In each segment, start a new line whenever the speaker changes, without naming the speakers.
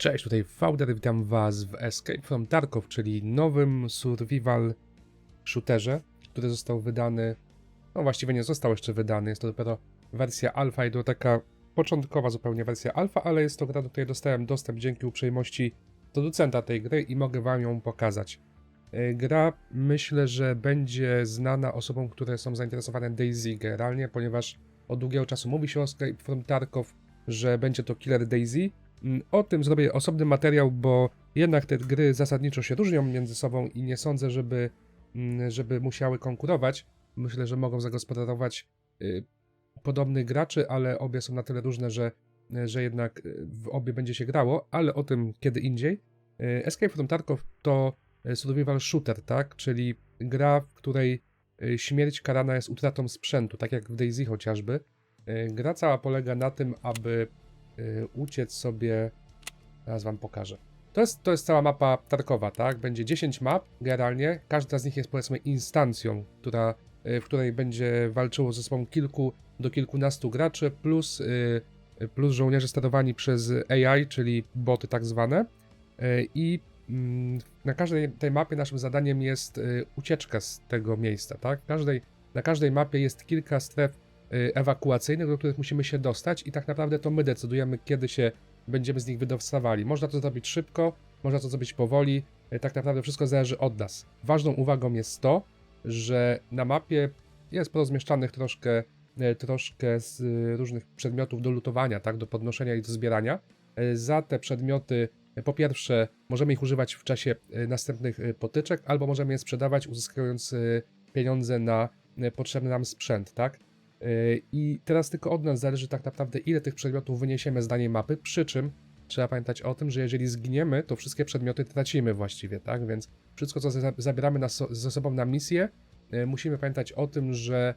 Cześć, tutaj Fauder, witam was w Escape from Tarkov, czyli nowym survival shooterze, który został wydany, no właściwie nie został jeszcze wydany, jest to dopiero wersja alfa i to taka początkowa zupełnie wersja alfa, ale jest to gra, do której dostałem dostęp dzięki uprzejmości producenta tej gry i mogę wam ją pokazać. E, Gra myślę, że będzie znana osobom, które są zainteresowane Daisy generalnie, ponieważ od długiego czasu mówi się o Escape from Tarkov, że będzie to Killer Daisy. Mm, O tym zrobię osobny materiał, bo jednak te gry zasadniczo się różnią między sobą i nie sądzę, żeby, mm, żeby musiały konkurować. Myślę, że mogą zagospodarować y, podobnych graczy, ale obie są na tyle różne, że, że jednak y, w obie będzie się grało, ale o tym kiedy indziej. Y, Escape from Tarkov to survival shooter, tak? Czyli gra, w której śmierć karana jest utratą sprzętu, tak jak w DayZ chociażby. Gra cała polega na tym, aby uciec sobie. Teraz wam pokażę. To jest, to jest cała mapa Tarkowa, tak? Będzie 10 map generalnie. Każda z nich jest powiedzmy instancją, która, y, w której będzie walczyło ze sobą kilku do kilkunastu graczy, plus, y, plus żołnierze sterowani przez AI, czyli boty tak zwane. Y, I mm, na każdej tej mapie naszym zadaniem jest y, ucieczka z tego miejsca, tak? Każdej, na każdej mapie jest kilka stref y, ewakuacyjnych, do których musimy się dostać i tak naprawdę to my decydujemy, kiedy się będziemy z nich wydostawali. Można to zrobić szybko, można to zrobić powoli, y, tak naprawdę wszystko zależy od nas. Ważną uwagą jest to, że na mapie jest porozmieszczanych troszkę, y, troszkę z y, różnych przedmiotów do lutowania, tak, do podnoszenia i do zbierania. Y, Za te przedmioty y, po pierwsze, możemy ich używać w czasie y, następnych y, potyczek, albo możemy je sprzedawać, uzyskując y, pieniądze na y, potrzebny nam sprzęt, tak? Y, I teraz tylko od nas zależy tak naprawdę, ile tych przedmiotów wyniesiemy z danej mapy, przy czym trzeba pamiętać o tym, że jeżeli zginiemy, to wszystkie przedmioty tracimy właściwie, tak? Więc wszystko, co za- zabieramy na so- ze sobą na misję, y, musimy pamiętać o tym, że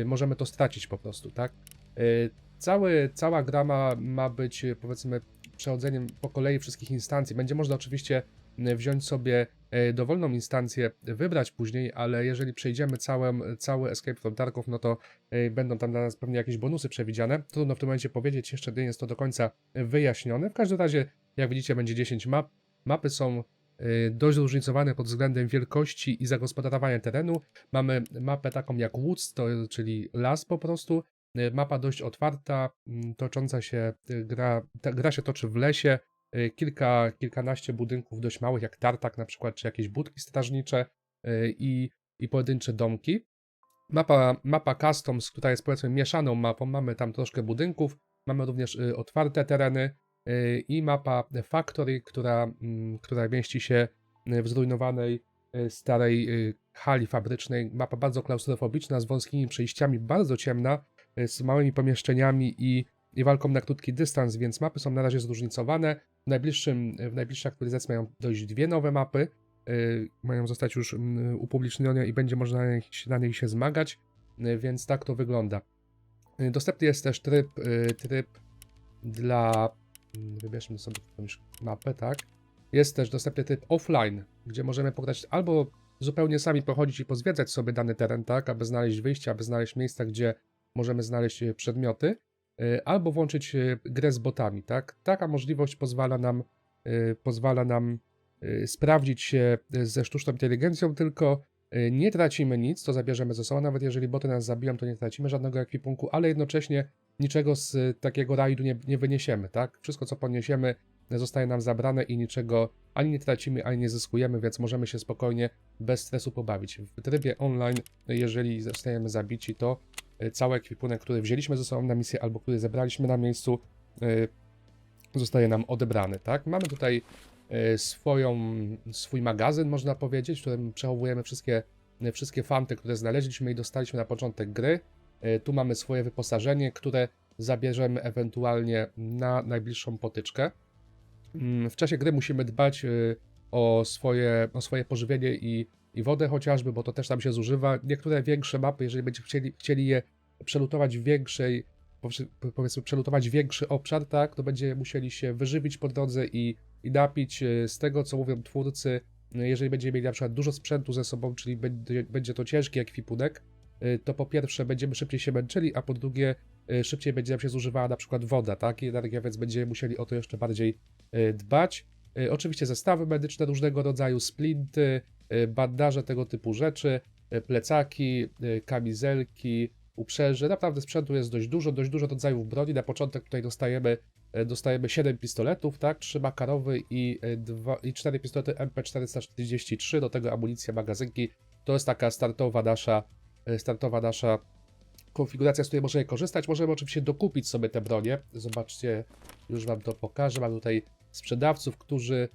y, możemy to stracić po prostu, tak? Cały, cała gra ma, być, powiedzmy, przechodzeniem po kolei wszystkich instancji. Będzie można oczywiście wziąć sobie y, dowolną instancję, wybrać później, ale jeżeli przejdziemy całym, cały Escape from Tarkov, no to y, będą tam dla nas pewnie jakieś bonusy przewidziane. Trudno w tym momencie powiedzieć, jeszcze nie jest to do końca wyjaśnione. W każdym razie, jak widzicie, będzie 10 map. Mapy są y, dość zróżnicowane pod względem wielkości i zagospodarowania terenu. Mamy mapę taką jak Woods, to, czyli las po prostu. Y, Mapa dość otwarta, mm, tocząca się y, gra, ta gra się toczy w lesie. Y, Kilka, kilkanaście budynków dość małych, jak tartak na przykład, czy jakieś budki strażnicze y, i, i pojedyncze domki. Mapa, mapa Customs, która jest powiedzmy mieszaną mapą, mamy tam troszkę budynków, mamy również y, otwarte tereny i mapa Factory, która, mm, która mieści się w zrujnowanej starej hali fabrycznej. Mapa bardzo klaustrofobiczna, z wąskimi przejściami, bardzo ciemna, z małymi pomieszczeniami i, i walką na krótki dystans, więc mapy są na razie zróżnicowane. W, najbliższym, w najbliższej aktualizacji mają dojść dwie nowe mapy, y, mają zostać już mm, upublicznione i będzie można na nich, na nich się zmagać, y, więc tak to wygląda. Y, Dostępny jest też tryb, tryb dla. mm, Wybierzmy sobie jakąś mapę, tak? Jest też dostępny tryb offline, gdzie możemy pograć albo zupełnie sami pochodzić i pozwiedzać sobie dany teren, tak, aby znaleźć wyjście, aby znaleźć miejsca, gdzie możemy znaleźć przedmioty, albo włączyć e, grę z botami, tak? Taka możliwość pozwala nam, e, pozwala nam e, sprawdzić się ze sztuczną inteligencją, tylko e, nie tracimy nic, to zabierzemy ze sobą, nawet jeżeli boty nas zabiją, to nie tracimy żadnego ekwipunku, ale jednocześnie niczego z e, takiego rajdu nie, nie wyniesiemy, tak? Wszystko, co poniesiemy, zostaje nam zabrane i niczego ani nie tracimy, ani nie zyskujemy, więc możemy się spokojnie, bez stresu pobawić. W trybie online, jeżeli zostajemy zabici, to e, cały ekwipunek, który wzięliśmy ze sobą na misję albo który zebraliśmy na miejscu, e, zostaje nam odebrany, tak? Mamy tutaj e, swoją, swój magazyn, można powiedzieć, w którym przechowujemy wszystkie, e, wszystkie fanty, które znaleźliśmy i dostaliśmy na początek gry. E, Tu mamy swoje wyposażenie, które zabierzemy ewentualnie na najbliższą potyczkę. Mm, W czasie gry musimy dbać o swoje, o swoje pożywienie i, i wodę chociażby, bo to też tam się zużywa. Niektóre większe mapy, jeżeli będziecie chcieli, chcieli je przelutować w większej, powiedzmy- przelutować większy obszar, tak, to będziecie musieli się wyżywić po drodze i, i napić y, z tego, co mówią twórcy, y, jeżeli będziemy mieli na przykład dużo sprzętu ze sobą, czyli będzie, będzie to ciężki ekwipunek, y, to po pierwsze będziemy szybciej się męczyli, a po drugie szybciej będzie nam się zużywała na przykład woda, tak, i energia, więc będziemy musieli o to jeszcze bardziej dbać. Y, Oczywiście zestawy medyczne różnego rodzaju, splinty, y, bandaże, tego typu rzeczy, y, plecaki, kamizelki, uprzeże. Naprawdę sprzętu jest dość dużo, dość dużo rodzajów broni. Na początek tutaj dostajemy, dostajemy 7 pistoletów, tak? 3 makarowy i, y, dwa, i 4 pistolety MP443, do tego amunicja, magazynki. To jest taka startowa nasza, startowa nasza konfiguracja, z której możemy korzystać. Możemy oczywiście dokupić sobie te bronie. Zobaczcie, już Wam to pokażę. Mam tutaj sprzedawców, którzy,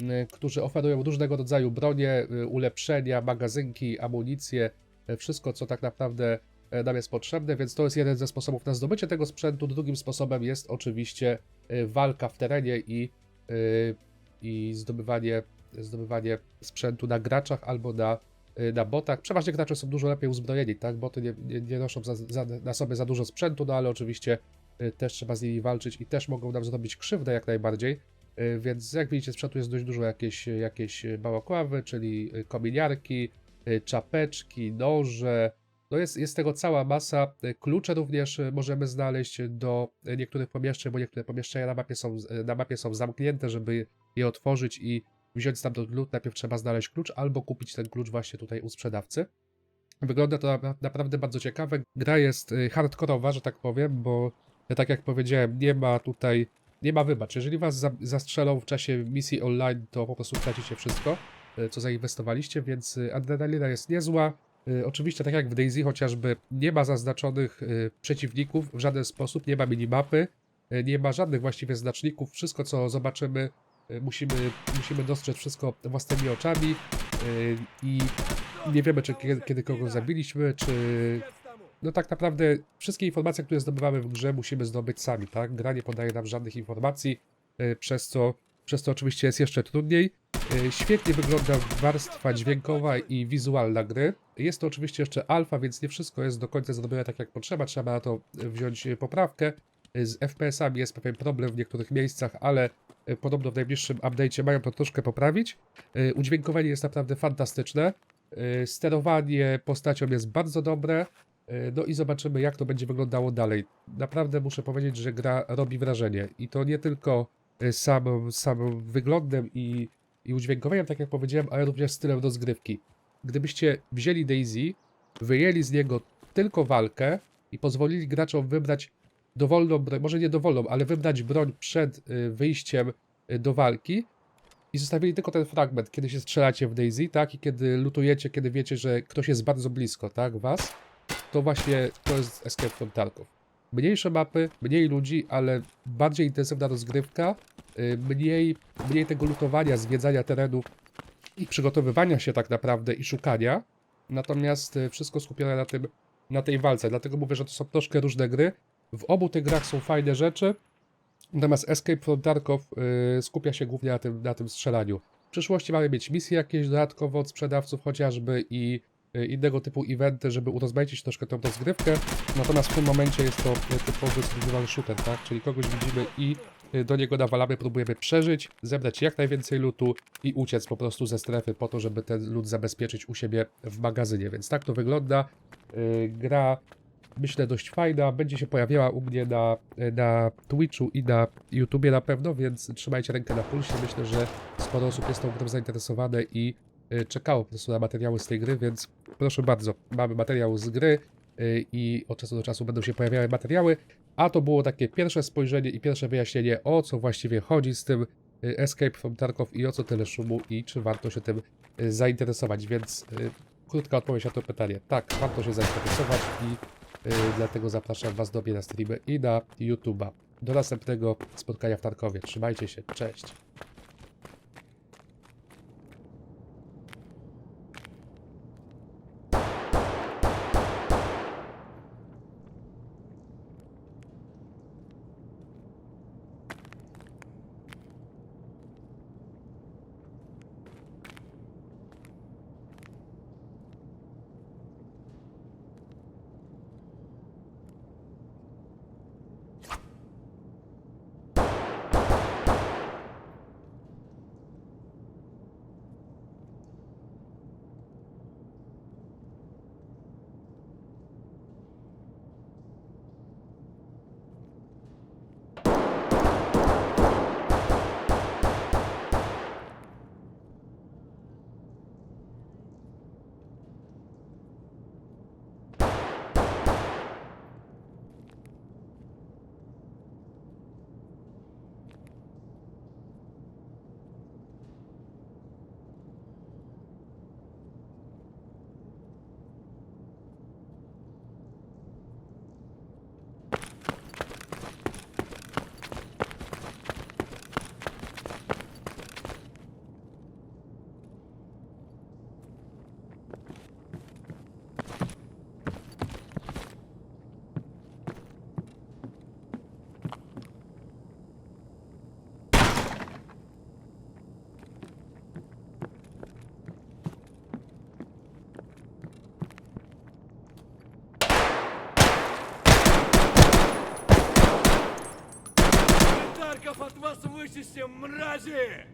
y, którzy oferują różnego rodzaju bronie, y, ulepszenia, magazynki, amunicję, y, wszystko, co tak naprawdę y, nam jest potrzebne, więc to jest jeden ze sposobów na zdobycie tego sprzętu. Drugim sposobem jest oczywiście walka w terenie i, i zdobywanie, zdobywanie sprzętu na graczach albo na na botach. Przeważnie gracze są dużo lepiej uzbrojeni, tak? Boty nie, nie, nie noszą za, za, na sobie za dużo sprzętu, no ale oczywiście też trzeba z nimi walczyć i też mogą nam zrobić krzywdę jak najbardziej. Y, Więc jak widzicie, sprzętu jest dość dużo jakieś, jakieś bałakławy, czyli y, kominiarki, y, czapeczki, noże. No jest, jest tego cała masa. Klucze również możemy znaleźć do niektórych pomieszczeń, bo niektóre pomieszczenia na mapie są, na mapie są zamknięte, żeby je otworzyć i wziąć stamtąd lód, najpierw trzeba znaleźć klucz albo kupić ten klucz właśnie tutaj u sprzedawcy. Wygląda to na- naprawdę bardzo ciekawe. Gra jest hardkorowa, że tak powiem, bo tak jak powiedziałem, nie ma tutaj, nie ma wybacz. Jeżeli was za, zastrzelą w czasie misji online, to po prostu tracicie wszystko, y, co zainwestowaliście, więc y, adrenalina jest niezła. Y, Oczywiście, tak jak w Daisy, chociażby nie ma zaznaczonych przeciwników w żaden sposób, nie ma minimapy, nie ma żadnych właściwie znaczników. Wszystko, co zobaczymy, musimy, musimy dostrzec wszystko własnymi oczami i nie wiemy, czy kiedy, kiedy zabiliśmy, czy... No tak naprawdę wszystkie informacje, które zdobywamy w grze, musimy zdobyć sami, tak? Gra nie podaje nam żadnych informacji, y, przez co, przez co oczywiście jest jeszcze trudniej. Y, Świetnie wygląda warstwa dźwiękowa i wizualna gry. Jest to oczywiście jeszcze alfa, więc nie wszystko jest do końca zrobione tak jak potrzeba. Trzeba na to wziąć y, poprawkę. Z FPS-ami jest pewien problem w niektórych miejscach, ale podobno w najbliższym update'cie mają to troszkę poprawić. Udźwiękowanie jest naprawdę fantastyczne. Sterowanie postacią jest bardzo dobre. Y, No i zobaczymy, jak to będzie wyglądało dalej. Naprawdę muszę powiedzieć, że gra robi wrażenie. I to nie tylko y, samym, samym wyglądem i, i udźwiękowaniem, tak jak powiedziałem, ale również stylem rozgrywki. Gdybyście wzięli Daisy, wyjęli z niego tylko walkę i pozwolili graczom wybrać dowolną broń, może nie dowolną, ale wybrać broń przed y, wyjściem do walki i zostawili tylko ten fragment, kiedy się strzelacie w Daisy, tak? I kiedy lutujecie, kiedy wiecie, że ktoś jest bardzo blisko, tak? Was, to właśnie to jest Escape from Tarkov. Mniejsze mapy, mniej ludzi, ale bardziej intensywna rozgrywka, y, mniej, mniej tego lutowania, zwiedzania terenów i przygotowywania się tak naprawdę i szukania. Natomiast y, wszystko skupione na tym, na tej walce. Dlatego mówię, że to są troszkę różne gry. W obu tych grach są fajne rzeczy. Natomiast Escape from Tarkov y, skupia się głównie na tym, na tym strzelaniu. W przyszłości mamy mieć misje jakieś dodatkowo od sprzedawców chociażby i innego typu eventy, żeby urozmaicić troszkę tą rozgrywkę. Natomiast w tym momencie jest to y, typowy survival shooter, tak? Czyli kogoś widzimy i y, do niego nawalamy, próbujemy przeżyć, zebrać jak najwięcej lutu i uciec po prostu ze strefy po to, żeby ten lód zabezpieczyć u siebie w magazynie. Więc tak to wygląda. Y, Gra myślę dość fajna, będzie się pojawiała u mnie na, na Twitchu i na YouTubie na pewno, więc trzymajcie rękę na pulsie. Myślę, że sporo osób jest tą grą zainteresowane i y, czekało po prostu na materiały z tej gry, więc proszę bardzo, mamy materiał z gry y, i od czasu do czasu będą się pojawiały materiały, a to było takie pierwsze spojrzenie i pierwsze wyjaśnienie, o co właściwie chodzi z tym y, Escape from Tarkov i o co tyle szumu i czy warto się tym y, zainteresować, więc krótka odpowiedź na to pytanie. Tak, warto się zainteresować i dlatego zapraszam Was do mnie na streamy i na YouTube'a. Do następnego spotkania w Tarkowie. Trzymajcie się, cześć.
Заткнися, мразі!